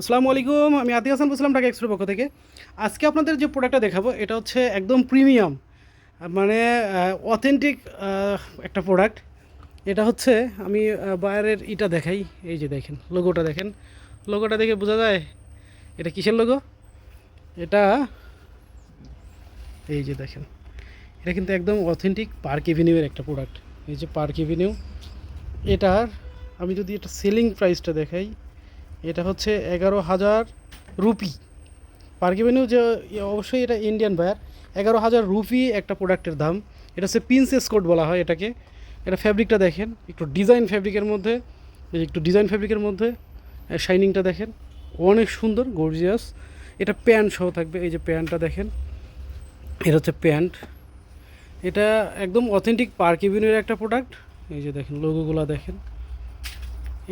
আসসালামু আলাইকুম, আমি আতি হাসান বলছিলাম ঢাকা এক্সপ্রের পক্ষ থেকে। আজকে আপনাদের যে প্রোডাক্টটা দেখাবো, এটা হচ্ছে একদম প্রিমিয়াম মানে অথেন্টিক একটা প্রোডাক্ট এটা হচ্ছে, আমি বাইরের ইটা দেখাই, এই যে দেখেন লোগোটা দেখেন। লোগোটা দেখে বোঝা যায়, এটা কিসের লোগো এটা, এই যে দেখেন, এটা কিন্তু একদম অথেন্টিক পার্ক এভিনিউয়ের একটা প্রোডাক্ট এই যে পার্ক এভিনিউ এটার, আমি যদি এটা সেলিং প্রাইসটা দেখাই এটা হচ্ছে এগারো হাজার রুপি। পার্ক এভিনিউ যে অবশ্যই এটা ইন্ডিয়ান বায়ার এগারো হাজার রুপি একটা প্রোডাক্টের দাম। এটা হচ্ছে প্রিন্সেস কোড বলা হয় এটাকে। এটা ফ্যাব্রিকটা দেখেন, একটু ডিজাইন ফ্যাব্রিকের মধ্যে একটু ডিজাইন ফ্যাব্রিকের মধ্যে শাইনিংটা দেখেন। অনেক সুন্দর গর্জিয়াস এটা প্যান্ট সহ থাকবে, এই যে প্যান্টটা দেখেন। এটা হচ্ছে প্যান্ট এটা একদম অথেন্টিক পার্ক এভিনিউর একটা প্রোডাক্ট এই যে দেখেন লোগোগুলো দেখেন।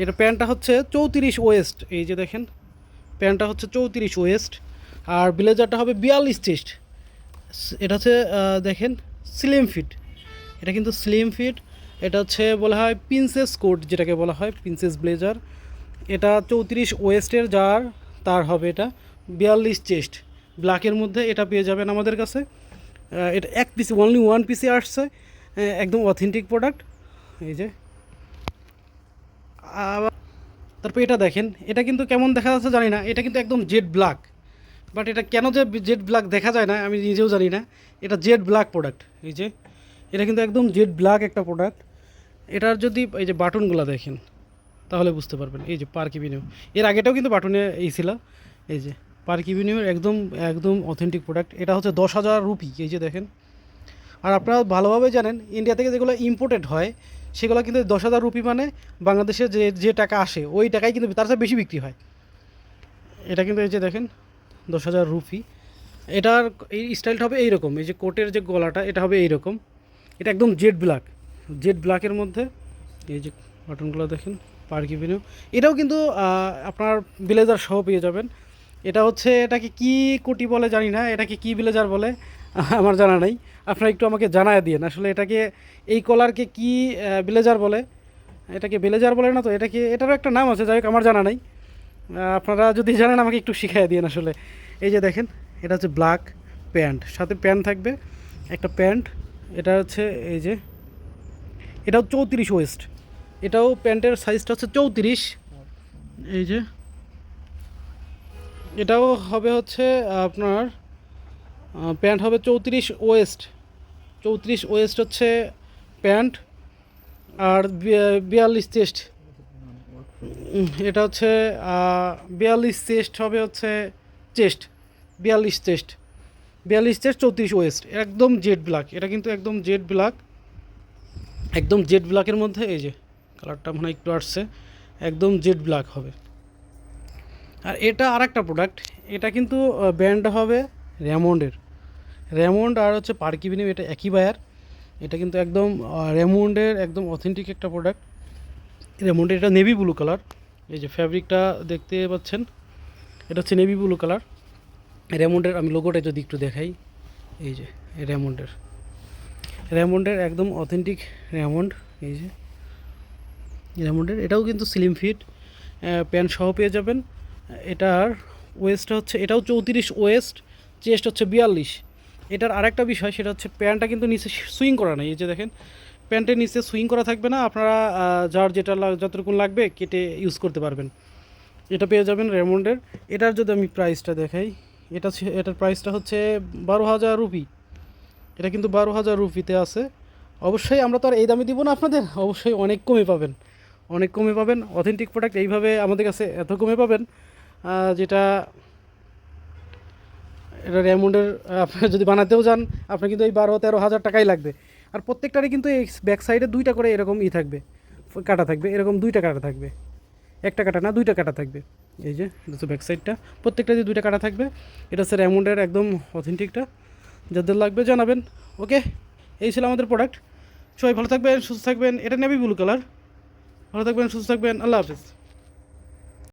এটা প্যান্টটা হচ্ছে চৌত্রিশ ওয়েস্ট, এই যে দেখেন। প্যান্টটা হচ্ছে চৌত্রিশ ওয়েস্ট, আর ব্লেজারটা হবে বিয়াল্লিশ চেস্ট। এটা হচ্ছে দেখেন স্লিম ফিট এটা কিন্তু স্লিম ফিট এটা হচ্ছে বলা হয় প্রিন্সেস কোট যেটাকে বলা হয় প্রিন্সেস ব্লেজার এটা চৌত্রিশ ওয়েস্টের যার, তার হবে এটা বিয়াল্লিশ চেস্ট। ব্ল্যাকের মধ্যে এটা পেয়ে যাবেন আমাদের কাছে। এটা এক পিসে অনলি ওয়ান পিসে আসছে একদম অথেন্টিক প্রোডাক্ট এই যে তারপর এটা দেখেন, এটা কিন্তু কেমন দেখা যাচ্ছে জানি না, এটা কিন্তু একদম জেড ব্ল্যাক বাট এটা কেন যে জেড ব্ল্যাক দেখা যায় না, আমি নিজেও জানি না। এটা জেড ব্ল্যাক প্রোডাক্ট এই যে। এটা কিন্তু একদম জেড ব্ল্যাক একটা প্রোডাক্ট এটার যদি এই যে বাটনগুলো দেখেন, তাহলে বুঝতে পারবেন। এই যে পার্ক ইভিনিউ এর আগেটাও কিন্তু বাটনে এই ছিল। এই যে পার্ক ইভিনিউর একদম একদম অথেন্টিক প্রোডাক্ট এটা হচ্ছে দশ হাজার রুপি, এই যে দেখেন। আর আপনারা ভালোভাবে জানেন ইন্ডিয়া থেকে যেগুলো ইম্পোর্টেড হয় সেগুলো কিন্তু দশ হাজার রুপি মানে বাংলাদেশে যে যে টাকা আসে, ওই টাকাই কিন্তু তার চেয়ে বেশি বিক্রি হয়। এটা কিন্তু এই যে দেখেন, দশ হাজার রুপি। এটার এই স্টাইলটা হবে এইরকম, এই যে কোটের যে গলাটা, এটা হবে এইরকম। এটা একদম জেড ব্ল্যাক জেড ব্ল্যাকের মধ্যে। এই যে বাটনগুলো দেখেন পার্ক ইভিনিউ এটাও কিন্তু আপনার ব্লেজার সহ পেয়ে যাবেন। এটা হচ্ছে, এটাকে কি কোটি বলে জানি না, এটাকে কি ব্লেজার বলে? আমার জানা নেই। আপনারা একটু আমাকে জানায় দিন আসলে এটাকে, এই কলারকে কি ব্লেজার বলে? এটাকে ব্লেজার বলে না তো? এটাকে, এটারও একটা নাম আছে, যাই হোক, আমার জানা নেই। আপনারা যদি জানেন, আমাকে একটু শিখিয়ে দিন আসলে। এই যে দেখেন, এটা হচ্ছে ব্ল্যাক প্যান্ট সাথে প্যান্ট থাকবে, একটা প্যান্ট এটা হচ্ছে এই যে, এটাও চৌত্রিশ ওয়েস্ট এটাও প্যান্টের সাইজটা হচ্ছে চৌত্রিশ। এই যে, এটাও হবে হচ্ছে আপনার প্যান্ট হবে চৌত্রিশ ওয়েস্ট। চৌত্রিশ ওয়েস্ট হচ্ছে প্যান্ট আর বিয়াল্লিশ চেস্ট। এটা হচ্ছে বিয়াল্লিশ চেস্ট হবে হচ্ছে চেস্ট, বিয়াল্লিশ চেস্ট। বিয়াল্লিশ চেস্ট, চৌত্রিশ ওয়েস্ট। একদম জেড ব্ল্যাক। এটা কিন্তু একদম জেড ব্ল্যাক। একদম জেড ব্ল্যাকের মধ্যে, এই যে কালারটা মনে একটু আসছে, একদম জেড ব্ল্যাক হবে। আর এটা আর একটা প্রোডাক্ট। এটা কিন্তু ব্র্যান্ড হবে র্যামন্ডের র্যামন্ড আর হচ্ছে পার্কিভিনিউ এটা একই বায়ার এটা কিন্তু একদম রেমন্ডের একদম অথেন্টিক একটা প্রোডাক্ট রেমন্ডের এটা নেভি ব্লু কালার এই যে ফ্যাব্রিকটা দেখতে পাচ্ছেন, এটা হচ্ছে নেভি ব্লু কালার রেমন্ডের, আমি লোগোটা যদি একটু দেখাই, এই যে, রেমন্ডের। রেমন্ডের একদম অথেন্টিক রেমন্ড, এই যে। রেমন্ডের, এটাও কিন্তু স্লিম ফিট প্যান্ট সহ পেয়ে যাবেন। এটার ওয়েস্টটা হচ্ছে, এটাও চৌত্রিশ ওয়েস্ট চেস্ট হচ্ছে বিয়াল্লিশ। এটার আরেকটা বিষয়, সেটা হচ্ছে প্যান্টটা কিন্তু নিচে সুইং করা নেই। এই যে দেখেন প্যান্টের নিচে সুইং করা থাকবে না, আপনারা যার যেটা যতটুকু লাগবে কেটে ইউজ করতে পারবেন। এটা পেয়ে যাবেন রেমন্ডের। এটার যদি আমি প্রাইসটা দেখাই, এটা এটার প্রাইসটা হচ্ছে বারো হাজার রুপি। এটা কিন্তু বারো হাজার রুপিতে আছে। অবশ্যই আমরা তো আর এই দামে দিব না আপনাদের, অবশ্যই অনেক কমে পাবেন। অনেক কমে পাবেন। অথেন্টিক প্রোডাক্ট এইভাবে আমাদের কাছে এত কমে পাবেন যেটা এটা রেমন্ডের আপনার যদি বানাতেও যান, আপনার কিন্তু এই বারো, তেরো হাজার টাকাই লাগবে। আর প্রত্যেকটারই কিন্তু এই ব্যাক সাইডে দুইটা করে এরকম ই থাকবে, কাটা থাকবে, এরকম দুইটা কাটা থাকবে। একটা কাটা না, দুইটা কাটা থাকবে। এই যে ব্যাক সাইডটা প্রত্যেকটা দিয়ে দুইটা কাটা থাকবে। এটা হচ্ছে র্যামন্ডের একদম অথেন্টিকটা যাদের লাগবে জানাবেন। ওকে এই ছিল আমাদের প্রোডাক্ট সবাই ভালো থাকবেন, সুস্থ থাকবেন। এটা নেবি ব্লু কালার ভালো থাকবেন, সুস্থ থাকবেন। আল্লাহ হাফিজ।